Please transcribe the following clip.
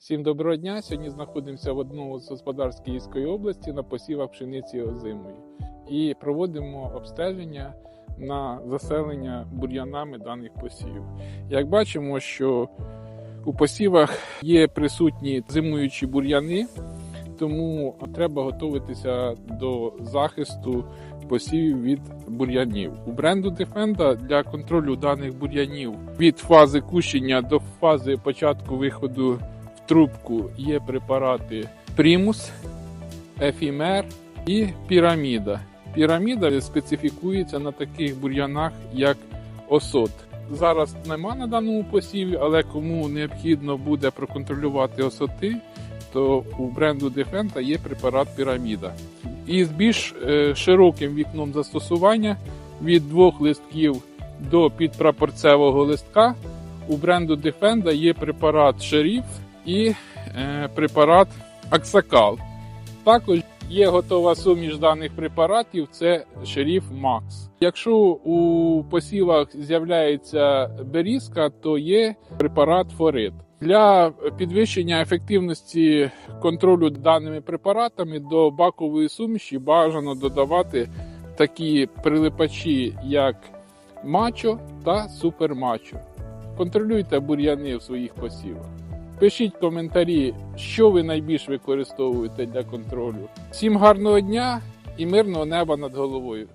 Всім доброго дня. Сьогодні знаходимося в одному з господарств Київської області на посівах пшениці озимої і проводимо обстеження на заселення бур'янами даних посівів. Як бачимо, що у посівах є присутні зимуючі бур'яни, тому треба готуватися до захисту посівів від бур'янів. У бренду Defenda для контролю даних бур'янів від фази кущення до фази початку виходу трубку є препарати Primus, Ефімер і Піраміда. Піраміда специфікується на таких бур'янах, як осот. Зараз нема на даному посіві, але кому необхідно буде проконтролювати осоти, то у бренду Defenda є препарат Піраміда. І з більш е, широким вікном застосування від двох листків до підпрапорцевого листка у бренду Defenda є препарат Шеріф і е, препарат Аксакал. Також є готова суміш даних препаратів це Шеріф Макс. Якщо у посівах з'являється берізка, то є препарат Форит. Для підвищення ефективності контролю даними препаратами до бакової суміші бажано додавати такі прилипачі, як мачо та супермачо. Контролюйте бур'яни в своїх посівах. Пишіть коментарі, що ви найбільш використовуєте для контролю. Всім гарного дня і мирного неба над головою.